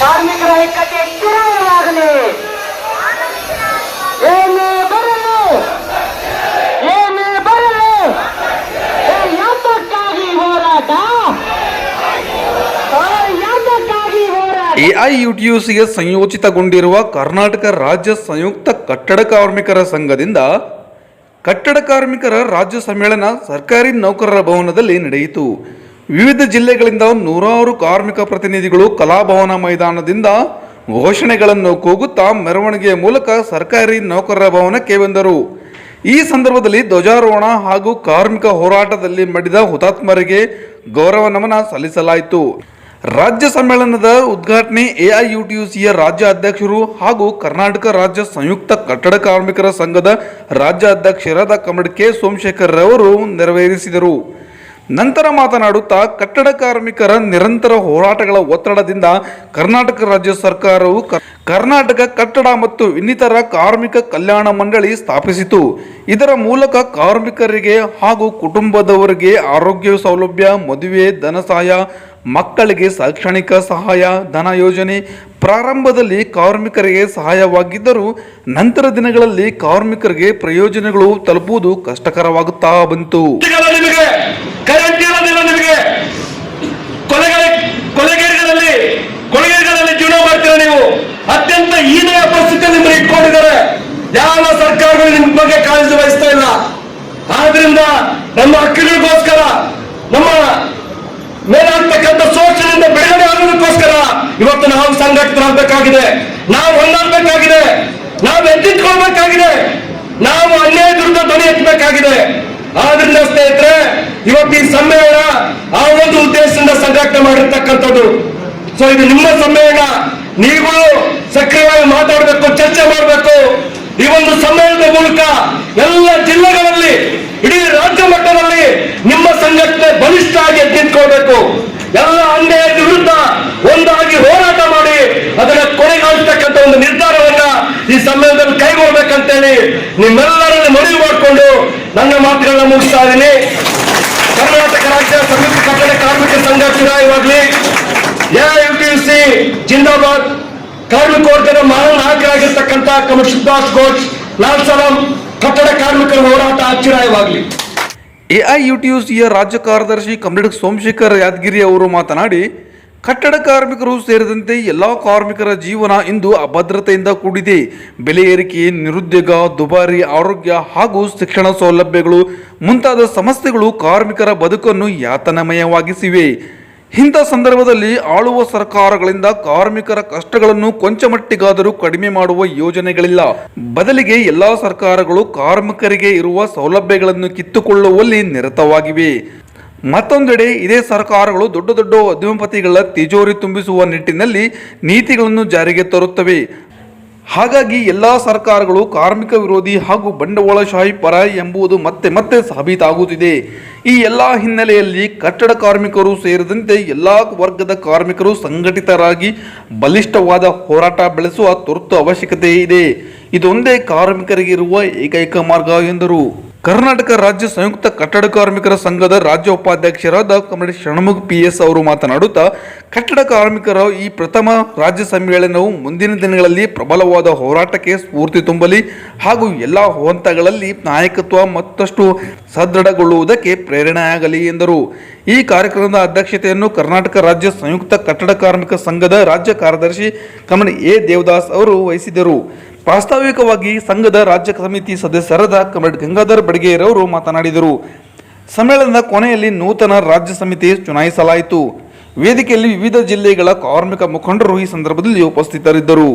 ಕಾರ್ಮಿಕರ ಐಕ್ಯತೆ ಸ್ಥಿರವಾಗಲಿ ಏನೇ ಬರಲು ಏನೇ ಬರಲು ಯಾತಕ್ಕಾಗಿ ಹೋರಾಟ? ಎಐಯುಟಿಯುಸಿಗೆ ಸಂಯೋಜಿತಗೊಂಡಿರುವ ಕರ್ನಾಟಕ ರಾಜ್ಯ ಸಂಯುಕ್ತ ಕಟ್ಟಡ ಕಾರ್ಮಿಕರ ಸಂಘದಿಂದ ಕಟ್ಟಡ ಕಾರ್ಮಿಕರ ರಾಜ್ಯ ಸಮ್ಮೇಳನ ಸರ್ಕಾರಿ ನೌಕರರ ಭವನದಲ್ಲಿ ನಡೆಯಿತು. ವಿವಿಧ ಜಿಲ್ಲೆಗಳಿಂದ ನೂರಾರು ಕಾರ್ಮಿಕ ಪ್ರತಿನಿಧಿಗಳು ಕಲಾಭವನ ಮೈದಾನದಿಂದ ಘೋಷಣೆಗಳನ್ನು ಕೂಗುತ್ತಾ ಮೆರವಣಿಗೆಯ ಮೂಲಕ ಸರ್ಕಾರಿ ನೌಕರರ ಭವನಕ್ಕೆ ಬಂದರು. ಈ ಸಂದರ್ಭದಲ್ಲಿ ಧ್ವಜಾರೋಹಣ ಹಾಗೂ ಕಾರ್ಮಿಕ ಹೋರಾಟದಲ್ಲಿ ಮಡಿದ ಹುತಾತ್ಮರಿಗೆ ಗೌರವ ನಮನ ಸಲ್ಲಿಸಲಾಯಿತು. ರಾಜ್ಯ ಸಮ್ಮೇಳನದ ಉದ್ಘಾಟನೆ ಎಐಯುಟಿಯುಸಿಯ ರಾಜ್ಯ ಅಧ್ಯಕ್ಷರು ಹಾಗೂ ಕರ್ನಾಟಕ ರಾಜ್ಯ ಸಂಯುಕ್ತ ಕಟ್ಟಡ ಕಾರ್ಮಿಕರ ಸಂಘದ ರಾಜ್ಯ ಅಧ್ಯಕ್ಷರಾದ ಕಮಡ್ ಕೆ ಸೋಮಶೇಖರ್ ಅವರು ನೆರವೇರಿಸಿದರು. ನಂತರ ಮಾತನಾಡುತ್ತಾ ಕಟ್ಟಡ ಕಾರ್ಮಿಕರ ನಿರಂತರ ಹೋರಾಟಗಳ ಒತ್ತಡದಿಂದ ಕರ್ನಾಟಕ ರಾಜ್ಯ ಸರ್ಕಾರವು ಕರ್ನಾಟಕ ಕಟ್ಟಡ ಮತ್ತು ಇನ್ನಿತರ ಕಾರ್ಮಿಕ ಕಲ್ಯಾಣ ಮಂಡಳಿ ಸ್ಥಾಪಿಸಿತು. ಇದರ ಮೂಲಕ ಕಾರ್ಮಿಕರಿಗೆ ಹಾಗೂ ಕುಟುಂಬದವರಿಗೆ ಆರೋಗ್ಯ ಸೌಲಭ್ಯ, ಮದುವೆ, ಧನ ಸಹಾಯ ಮಕ್ಕಳಿಗೆ ಶೈಕ್ಷಣಿಕ ಸಹಾಯ, ಧನ ಯೋಜನೆ ಪ್ರಾರಂಭದಲ್ಲಿ ಕಾರ್ಮಿಕರಿಗೆ ಸಹಾಯವಾಗಿದ್ದರೂ ನಂತರ ದಿನಗಳಲ್ಲಿ ಕಾರ್ಮಿಕರಿಗೆ ಪ್ರಯೋಜನಗಳು ತಲುಪುವುದು ಕಷ್ಟಕರವಾಗುತ್ತಾ ಬಂತು. ನೀವು? ಅತ್ಯಂತ ಹೀನೆಯ ಪರಿಸ್ಥಿತಿಯಲ್ಲಿ ಇಟ್ಕೊಂಡಿದ್ದಾರೆ. ಯಾವ ಸರ್ಕಾರಗಳು ನಿಮ್ಮ ಬಗ್ಗೆ ಕಾಳಜಿ ವಹಿಸ್ತಾ ಇಲ್ಲ. ಆದ್ರಿಂದ ನಮ್ಮ ಹಕ್ಕುಗಳಿಗೋಸ್ಕರ ಇವತ್ತು ನಾವು ಸಂಘಟಿತರಾಗಬೇಕಾಗಿದೆ ನಾವು ಒಂದಾಗಬೇಕಾಗಿದೆ ನಾವು ಎತ್ತಿಟ್ಕೊಳ್ಬೇಕಾಗಿದೆ. ನಾವು ಅನ್ಯಾಯ ವಿರುದ್ಧ ಧ್ವನಿ ಎತ್ತಬೇಕಾಗಿದೆ. ಆದ್ರಿಂದ ಸ್ನೇಹಿತರೆ, ಇವತ್ತು ಈ ಸಮ್ಮೇಳನ ಆ ಒಂದು ಉದ್ದೇಶದಿಂದ ಸಂಘಟನೆ ಮಾಡಿರ್ತಕ್ಕಂಥದ್ದು. ಸೊ ಇದು ನಿಮ್ಮ ಸಮ್ಮೇಳನ. ನೀವು ಸಕ್ರಿಯವಾಗಿ ಮಾತಾಡಬೇಕು, ಚರ್ಚೆ ಮಾಡಬೇಕು. ಈ ಒಂದು ಸಮ್ಮೇಳನದ ಮೂಲಕ ಎಲ್ಲ ಜಿಲ್ಲೆಗಳಲ್ಲಿ, ಇಡೀ ರಾಜ್ಯ ಮಟ್ಟದಲ್ಲಿ ನಿಮ್ಮ ಸಂಘಟನೆ ಬಲಿಷ್ಠ ಆಗಿ ಎದ್ದಿಟ್ಕೊಳ್ಬೇಕು ಎಲ್ಲ ಒಂದಾಗಿ ಹೋರಾಟ ಮಾಡಿ ಅದನ್ನ ಕೊನೆಗಾಣಿಸ್ತಕ್ಕಂಥ ಒಂದು ನಿರ್ಧಾರವನ್ನ ಈ ಸಮ್ಮೇಳನದಲ್ಲಿ ಕೈಗೊಳ್ಬೇಕಂತೇಳಿ ನಿಮ್ಮೆಲ್ಲರನ್ನು ಮನವಿ ಮಾಡಿಕೊಂಡು ನನ್ನ ಮಾತುಗಳನ್ನ ಮುಗಿಸ್ತಾ ಇದ್ದೀನಿ. ಕರ್ನಾಟಕ ರಾಜ್ಯ ಸಂಯುಕ್ತ ಕಟ್ಟಡ ಕಾರ್ಮಿಕ ಸಂಘ ಚುನಾಯಿವಾಗ್ಲಿ ಎಐಯುಟಿಸಿ ಜಿಂದಾಬಾದ್ ಕಾರ್ಮಿಕ ವರ್ಗದ ಮಹಾನ್ ನಾಯಕರಾಗಿರ್ತಕ್ಕಂಥ ಕಮ ಸುಭಾಷ್ ಘೋಷ್ ಲಾಲ್ ಸಲಾಂ ಕಟ್ಟಡ ಕಾರ್ಮಿಕರ ಹೋರಾಟ ಅಚ್ಚುರಾಯವಾಗಲಿ ಎಐಯುಟಿಯುಸಿಯ ರಾಜ್ಯ ಕಾರ್ಯದರ್ಶಿ ಕಮಲಡ್ ಸೋಮಶೇಖರ್ ಯಾದಗಿರಿ ಅವರು ಮಾತನಾಡಿ ಕಟ್ಟಡ ಕಾರ್ಮಿಕರು ಸೇರಿದಂತೆ ಎಲ್ಲ ಕಾರ್ಮಿಕರ ಜೀವನ ಇಂದು ಅಭದ್ರತೆಯಿಂದ ಕೂಡಿದೆ. ಬೆಲೆ ಏರಿಕೆ, ನಿರುದ್ಯೋಗ, ದುಬಾರಿ ಆರೋಗ್ಯ ಹಾಗೂ ಶಿಕ್ಷಣ ಸೌಲಭ್ಯಗಳು ಮುಂತಾದ ಸಮಸ್ಯೆಗಳು ಕಾರ್ಮಿಕರ ಬದುಕನ್ನು ಯಾತನಮಯವಾಗಿಸಿವೆ. ಇಂಥ ಸಂದರ್ಭದಲ್ಲಿ ಆಳುವ ಸರ್ಕಾರಗಳಿಂದ ಕಾರ್ಮಿಕರ ಕಷ್ಟಗಳನ್ನು ಕೊಂಚ ಮಟ್ಟಿಗಾದರೂ ಕಡಿಮೆ ಮಾಡುವ ಯೋಜನೆಗಳಿಲ್ಲ. ಬದಲಿಗೆ ಎಲ್ಲಾ ಸರ್ಕಾರಗಳು ಕಾರ್ಮಿಕರಿಗೆ ಇರುವ ಸೌಲಭ್ಯಗಳನ್ನು ಕಿತ್ತುಕೊಳ್ಳುವಲ್ಲಿ ನಿರತವಾಗಿವೆ. ಮತ್ತೊಂದೆಡೆ ಇದೇ ಸರ್ಕಾರಗಳು ದೊಡ್ಡ ದೊಡ್ಡ ಉದ್ಯಮಪತಿಗಳ ತಿಜೋರಿ ತುಂಬಿಸುವ ನಿಟ್ಟಿನಲ್ಲಿ ನೀತಿಗಳನ್ನು ಜಾರಿಗೆ ತರುತ್ತವೆ. ಹಾಗಾಗಿ ಎಲ್ಲ ಸರ್ಕಾರಗಳು ಕಾರ್ಮಿಕ ವಿರೋಧಿ ಹಾಗೂ ಬಂಡವಾಳಶಾಹಿ ಪರ ಎಂಬುದು ಮತ್ತೆ ಮತ್ತೆ ಸಾಬೀತಾಗುತ್ತಿದೆ. ಈ ಎಲ್ಲ ಹಿನ್ನೆಲೆಯಲ್ಲಿ ಕಟ್ಟಡ ಕಾರ್ಮಿಕರು ಸೇರಿದಂತೆ ಎಲ್ಲ ವರ್ಗದ ಕಾರ್ಮಿಕರು ಸಂಘಟಿತರಾಗಿ ಬಲಿಷ್ಠವಾದ ಹೋರಾಟ ಬೆಳೆಸುವ ತುರ್ತು ಅವಶ್ಯಕತೆ ಇದೆ ಇದೊಂದೇ ಕಾರ್ಮಿಕರಿಗಿರುವ ಏಕೈಕ ಮಾರ್ಗ ಎಂದರು. ಕರ್ನಾಟಕ ರಾಜ್ಯ ಸಂಯುಕ್ತ ಕಟ್ಟಡ ಕಾರ್ಮಿಕರ ಸಂಘದ ರಾಜ್ಯ ಉಪಾಧ್ಯಕ್ಷರಾದ ಕಮಡಿ ಷಣ್ಮುಖ್ ಪಿ ಎಸ್ ಅವರು ಮಾತನಾಡುತ್ತಾ ಕಟ್ಟಡ ಕಾರ್ಮಿಕರ ಈ ಪ್ರಥಮ ರಾಜ್ಯ ಸಮ್ಮೇಳನವು ಮುಂದಿನ ದಿನಗಳಲ್ಲಿ ಪ್ರಬಲವಾದ ಹೋರಾಟಕ್ಕೆ ಸ್ಫೂರ್ತಿ ತುಂಬಲಿ ಹಾಗೂ ಎಲ್ಲ ಹಂತಗಳಲ್ಲಿ ನಾಯಕತ್ವ ಮತ್ತಷ್ಟು ಸದೃಢಗೊಳ್ಳುವುದಕ್ಕೆ ಪ್ರೇರಣೆಯಾಗಲಿ ಎಂದರು. ಈ ಕಾರ್ಯಕ್ರಮದ ಅಧ್ಯಕ್ಷತೆಯನ್ನು ಕರ್ನಾಟಕ ರಾಜ್ಯ ಸಂಯುಕ್ತ ಕಟ್ಟಡ ಕಾರ್ಮಿಕ ಸಂಘದ ರಾಜ್ಯ ಕಾರ್ಯದರ್ಶಿ ಕಮಣಿ ಎ. ದೇವದಾಸ್ ಅವರು ವಹಿಸಿದರು ಪ್ರಾಸ್ತಾವಿಕವಾಗಿ ಸಂಘದ ರಾಜ್ಯ ಸಮಿತಿ ಸದಸ್ಯರಾದ ಕಮರೇಡ್ ಗಂಗಾಧರ್ ಬಡಗೇರವರು ಮಾತನಾಡಿದರು. ಸಮ್ಮೇಳನದ ಕೊನೆಯಲ್ಲಿ ನೂತನ ರಾಜ್ಯ ಸಮಿತಿ ಚುನಾಯಿಸಲಾಯಿತು. ವೇದಿಕೆಯಲ್ಲಿ ವಿವಿಧ ಜಿಲ್ಲೆಗಳ ಕಾರ್ಮಿಕ ಮುಖಂಡರು ಈ ಸಂದರ್ಭದಲ್ಲಿ ಉಪಸ್ಥಿತರಿದ್ದರು.